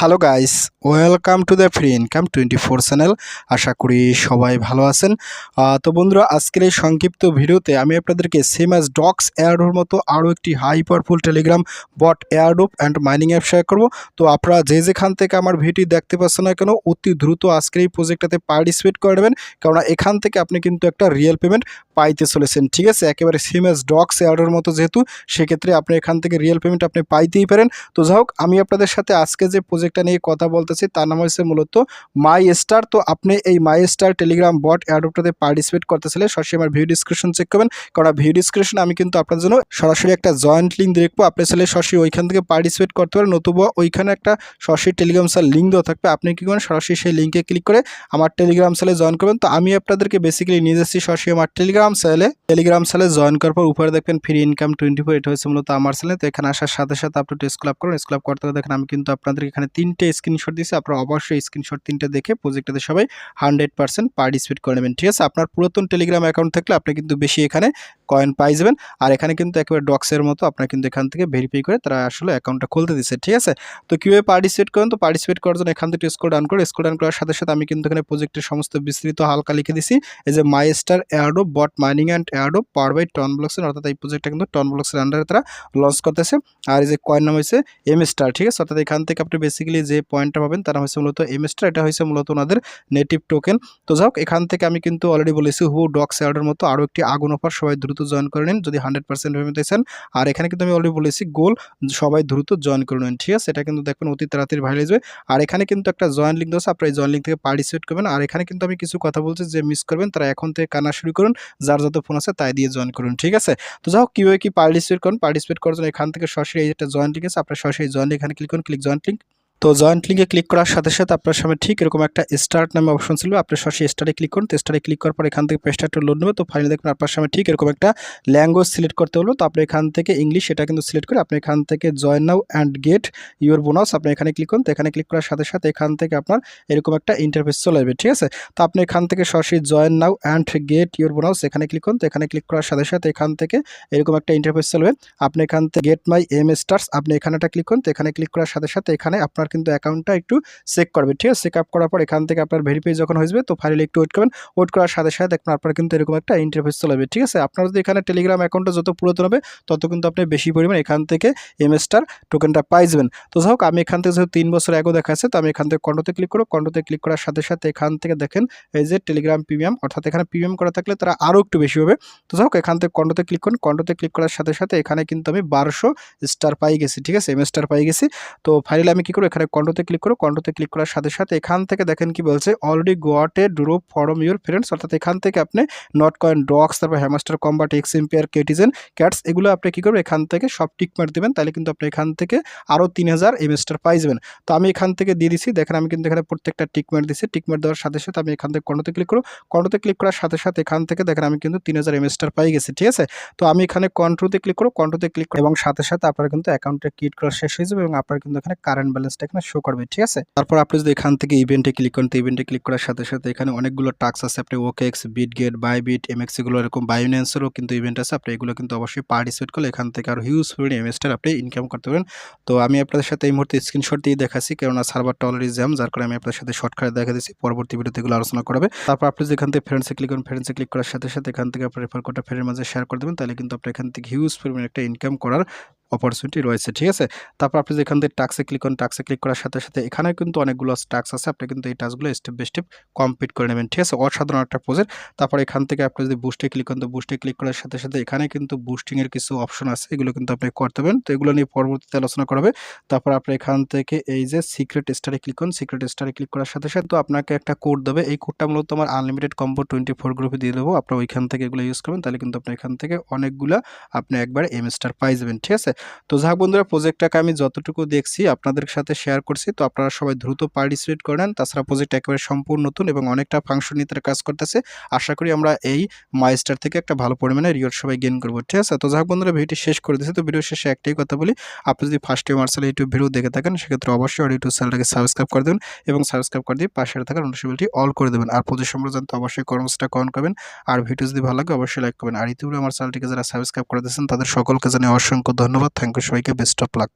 Hello guys welcome to the free income twenty four channel আশা করি সবাই ভালো আছেন। তো বন্ধুরা, আজকের এই সংক্ষিপ্ত ভিডিওতে আমি আপনাদেরকে সেম অ্যাজ ডক্স এয়ারডোর মতো আরও একটি high powerful Telegram bot airdrop and mining app share করব। তো আপনারা যে যেখান থেকে আমার ভিডিও দেখতে পাচ্ছেন না কেন, অতি দ্রুত আজকের এই প্রজেক্টটাতে পার্টিসিপেট করে নেবেন। কেননা এখান থেকে আপনি কিন্তু একটা রিয়েল পেমেন্ট পাইতে চলেছেন, ঠিক আছে? একেবারে সেম অ্যাজ ডক্স এয়ারডোর মতো যেহেতু, সেক্ষেত্রে আপনি এখান থেকে রিয়েল পেমেন্ট আপনি পাইতেই পারেন। তো যাই হোক, আমি আপনাদের সাথে আজকে যে প্রজেক্টটা নিয়ে কথা বলতেছি, তার নাম হচ্ছে মূলত মাই স্টার তো আপনি এই মাই স্টার টেলিগ্রাম বট অ্যাডপ্টাতে পার্টিসিপেট করতে চাইলে সরাসরি আমার ভিডিও ডিসক্রিপশন চেক করবেন। কারণ ভিডিও ডিসক্রিপশন আমি কিন্তু আপনার জন্য সরাসরি একটা জয়েন্ট লিঙ্ক দেখব আপনি চাইলে সরাসরি ওইখান থেকে পার্টিসিপেট করতে পারেন, নতুবা ওইখানে একটা সরাসরি টেলিগ্রাম সেল লিঙ্ক দেওয়া থাকবে। আপনি কি করেন সরাসরি সেই লিঙ্কে ক্লিক করে আমার টেলিগ্রাম সেলে জয়েন করবেন। তো আমি আপনাদেরকে বেসিক্যালি নিয়ে যাচ্ছি সরাসরি আমার টেলিগ্রাম সেলে টেলিগ্রাম সেলে জয়েন করার পর উপরে দেখবেন ফ্রি ইনকাম টোয়েন্টি ফোর এটা হচ্ছে মূলত আমার সেলে তো এখানে আসার সাথে সাথে আপনি স্কুল আপ করুন। স্কুল আপ করতে দেখেন আমি কিন্তু আপনাদের এখানে তিনটে স্ক্রিনশট দিয়েছি, আপনারা অবশ্যই স্ক্রিনশট তিনটে দেখে প্রজেক্টটাতে সবাই হান্ড্রেড পার্সেন্ট পার্টিসিপেট করে নেবেন, ঠিক আছে? আপনার পুরাতন টেলিগ্রাম অ্যাকাউন্ট থাকলে আপনি কিন্তু বেশি এখানে কয়েন পাই যাবেন, আর এখানে কিন্তু একেবারে ডক্সের মতো আপনার কিন্তু এখান থেকে ভেরিফাই করে তারা আসলে অ্যাকাউন্টটা খুলতে দিচ্ছে ঠিক আছে? তো কীভাবে পার্টিসিপেট করেন? তো পার্টিসিপেট করার জন্য এখান থেকে স্কোর ডাউন করে স্কোর ডাউন করার সাথে সাথে আমি কিন্তু এখানে প্রজেক্টের সমস্ত বিস্তৃত হালকা লিখে দিছি এই যে my star airdrop bot mining and airdrop power by ton ব্লকসের অর্থাৎ এই প্রজেক্টটা কিন্তু টন ব্লকসের আন্ডারে তারা লঞ্চ করতেছে, আর এই যে কয়েন নাম হয়েছে এম স্টার ঠিক আছে? অর্থাৎ এখান থেকে আপনি বেসিক্যালি যে পয়েন্টটা পাবেন, তারা হচ্ছে মূলত এম স্টার এটা হয়েছে মূলত ওনাদের নেটিভ টোকেন তো যাই হোক, এখান থেকে আমি কিন্তু অলরেডি বলেছি হু ডক্স এয়ারডের মতো আরও একটি আগুন অফার সবাই দ্রুত জয়েন করে নিন, যদি হান্ড্রেড পার্সেন্ট পেমেন্ট চান আর এখানে কিন্তু আমি অলরেডি বলেছি গোল সবাই দ্রুত জয়েন করে নিন, ঠিক আছে? এটা কিন্তু দেখবেন অতি তাড়াতাড়ি ভাইরাল যাবে। আর এখানে কিন্তু একটা জয়েন লিঙ্ক দেওয়া আপনার এই জয়েন লিঙ্ক থেকে পার্টিসিপেট করবেন। আর এখানে কিন্তু আমি কিছু কথা বলছি যে মিস করবেন, তারা এখন থেকে কানা শুরু করুন, যার যত ফোন আছে তাই দিয়ে জয়েন করুন, ঠিক আছে? তো হোক, কীভাবে কি পার্টিসিপেট করুন পার্টিসিপেট করার জন্য এখান থেকে সরাসরি এই একটা জয়েন লিঙ্ক আছে, আপনার সরাসরি জয়েন এখানে ক্লিক করুন ক্লিক জয়েন্ট লিঙ্ক তো জয়েন্ট লিঙ্কে ক্লিক করার সাথে সাথে আপনার সামনে ঠিক এরকম একটা স্টার্ট নামে অপশন ছিল, আপনি সরাসরি স্টারে ক্লিক করুন। তো স্টারে ক্লিক করার পর এখান থেকে পেজটা একটু লোড নেবে। তো ফাইনালি দেখবেন আপনার সামনে ঠিক এরকম একটা ল্যাঙ্গুয়েজ সিলেক্ট করতে হলো। তো আপনি এখান থেকে ইংলিশ এটা কিন্তু সিলেক্ট করে আপনি এখান থেকে join now and get your bonus আপনি এখানে ক্লিক করুন। তো এখানে ক্লিক করার সাথে সাথে এখান থেকে আপনার এরকম একটা ইন্টারফেস চলে আসবে, ঠিক আছে? তো আপনি এখান থেকে সরাসরি join now and get your bonus এখানে ক্লিক করুন। তো এখানে ক্লিক করার সাথে সাথে এখান থেকে এরকম একটা ইন্টারফেস চলবে। আপনি এখান থেকে গেট মাই এম স্টার্স আপনি এখানেটা ক্লিক করুন। তো এখানে ক্লিক করার সাথে সাথে এখানে আপনার কিন্তু অ্যাকাউন্টটা একটু চেক করবে, ঠিক আছে? চেক আপ করার পর এখান থেকে আপনার ভেরিফাই যখন হয়ে যাবে তো ফাইনালি একটু ওয়েট করবেন। ওয়েট করার সাথে সাথে দেখবেন আপনার কিন্তু এরকম একটা ইন্টারফেস চলে যাবে ঠিক আছে? আপনার যদি এখানে টেলিগ্রাম অ্যাকাউন্টটা যত পুরাতন হবে, তত কিন্তু আপনি বেশি পরিমাণ এখান থেকে এম স্টার টোকেনটা পাই যাবেন। তো যাই হোক, আমি এখান থেকে যেহেতু তিন বছর আগেও দেখা আছে তো আমি এখান থেকে কন্টোতে ক্লিক করব। কন্টোতে ক্লিক করার সাথে সাথে এখান থেকে দেখেন, এই যে টেলিগ্রাম প্রিমিয়াম অর্থাৎ এখানে প্রিমিয়াম করা থাকলে তারা আরও একটু বেশি হবে। তো যাই হোক, এখান থেকে কন্টোতে ক্লিক করুন। কন্টোতে ক্লিক করার সাথে সাথে এখানে কিন্তু আমি বারোশো স্টার পাই গেছি, ঠিক আছে? এম স্টার পাই গেছি। তো ফাইনালি আমি কী করব? এখানে কন্টোতে ক্লিক করো কন্টোতে ক্লিক করার সাথে সাথে এখান থেকে দেখেন কি বলছে already গোয়াট a drop from your friends অর্থাৎ এখান থেকে আপনি নট কয়েন ডক্স তারপর Hamster Kombat X Empire Catizen Cats এগুলো আপনি কী করবেন, এখান থেকে সব টিক মার দেবেন, তাহলে কিন্তু আপনি এখান থেকে আরও তিন হাজার এমএস্টার পাই যাবেন। তো আমি এখান থেকে দিয়ে দিছি, দেখেন আমি কিন্তু এখানে প্রত্যেকটা টিক মার দিচ্ছি টিক মার দেওয়ার সাথে সাথে আমি এখান থেকে কর্ণতে ক্লিক করো কর্ণতে ক্লিক করার সাথে সাথে এখান থেকে দেখেন আমি কিন্তু তিন হাজার এমএস্টার পাই গেছি, ঠিক আছে? তো আমি এখানে কন্ট্রোতে ক্লিক করো কন্ট্রোতে ক্লিক করো এবং সাথে সাথে আপনার কিন্তু অ্যাকাউন্টে ক্রিয়েট করা শেষ হয়ে যাবে এবং আপনার কিন্তু এখানে কারেন্ট ব্যালেন্সটা এখানে শো করবে, ঠিক আছে? তারপর আপনি যদি এখান থেকে ইভেন্টে ক্লিক করেন, তো ইভেন্টে ক্লিক করার সাথে সাথে এখানে অনেকগুলো টাস্ক আছে। আপনি ওকেক্স বিটগেট বাইবিট এমএক্স এগুলো এরকম বাইন্যান্সেরও কিন্তু ইভেন্ট আছে। আপনি এগুলো কিন্তু অবশ্যই পার্টিসিপেট করলে এখান থেকে আর হিউজ পরিমাণে এমএসটার আপনি ইনকাম করতে পারেন। তো আমি আপনাদের সাথে এই মুহূর্তে স্ক্রিনশট দিয়ে দেখাচ্ছি, কেননা সার্ভারটা অলরেডি জ্যাম যার কারণে আমি আপনাদের সাথে শর্টকাটে দেখা দিচ্ছি পরবর্তী ভিডিওতে এগুলো আলোচনা করবে তারপর আপনি যেখান থেকে ফ্রেন্ডসে ক্লিক করেন ফ্রেন্ডসে ক্লিক করার সাথে সাথে এখান থেকে আপনার রেফার কোডটা ফ্রেন্ডের মাঝে শেয়ার করে দেবেন। তাহলে কিন্তু আপনি এখান থেকে হিউজ পরিমাণে একটা ইনকাম করার অপরচুনিটি রয়েছে, ঠিক আছে? তারপর আপনি যেখান থেকে টাক্সে ক্লিক করেন টাক্সে ক্লিক করার সাথে সাথে এখানে কিন্তু অনেকগুলো টাক্স আছে, আপনি কিন্তু এই টাস্কগুলো স্টেপ বাই স্টেপ কমপ্লিট করে নেবেন, ঠিক আছে? অসাধারণ একটা প্রজেক্ট তারপর এখান থেকে আপনি যদি বুস্টে ক্লিক করেন, তো বুস্টে ক্লিক করার সাথে সাথে এখানে কিন্তু বুস্টিংয়ের কিছু অপশন আছে, এগুলো কিন্তু আপনি করতে পারেন তো এগুলো নিয়ে পরবর্তীতে আলোচনা করবে তারপর আপনি এখান থেকে এই যে সিক্রেট স্টারে ক্লিক করুন সিক্রেট স্টারে ক্লিক করার সাথে সাথে তো আপনাকে একটা কোড দেবে। এই কোডটা মূলত আমার আনলিমিটেড কম্বো টোয়েন্টি ফোর গ্রুপে দিয়ে দেবো। আপনার ওইখান থেকে এগুলো ইউজ করবেন, তাহলে কিন্তু আপনি এখান থেকে অনেকগুলো আপনি একবার এম স্টার পাই যাবেন, ঠিক আছে? তো যাক বন্ধুরা প্রজেক্টটাকে আমি যতটুকু দেখছি আপনাদের সাথে শেয়ার করছি, তো আপনারা সবাই দ্রুত পার্টিসিপেট করেন তাছাড়া প্রজেক্ট একেবারে সম্পূর্ণ নতুন এবং অনেকটা ফাংশন নিয়ে তারা কাজ করতেছে। আশা করি আমরা এই মাইস্টার থেকে একটা ভালো পরিমাণে রিওয়ার্ড সবাই গেন করব, ঠিক আছে? তো যাক বন্ধুরা ভিডিওটি শেষ করে দিয়েছে। তো ভিডিও শেষে একটাই কথা বলি, আপনি যদি ফার্স্ট টাইম মার্শাল ইউটিউব ভিডিও দেখে থাকেন, সেক্ষেত্রে অবশ্যই আর ইউটিউব চ্যানেলটাকে সাবস্ক্রাইব করে দেবেন এবং সাবস্ক্রাইব করে দিয়ে পাশে থাকার নোটিফিকেশনটি অল করে দেবেন। আর সম্পর্কে জানতে অবশ্যই কর্মসটা কমেন্ট করবেন। আর ভিডিও যদি ভালো লাগে, অবশ্যই লাইক করবেন। আর ইতিপূর্বে আমার চ্যানেলটিকে যারা সাবস্ক্রাইব করে দিয়েছেন, তাদের সকলকে জানিয়ে অসংখ্য ধন্যবাদ। থ্যাংক ইউ সবাইকে। Best of luck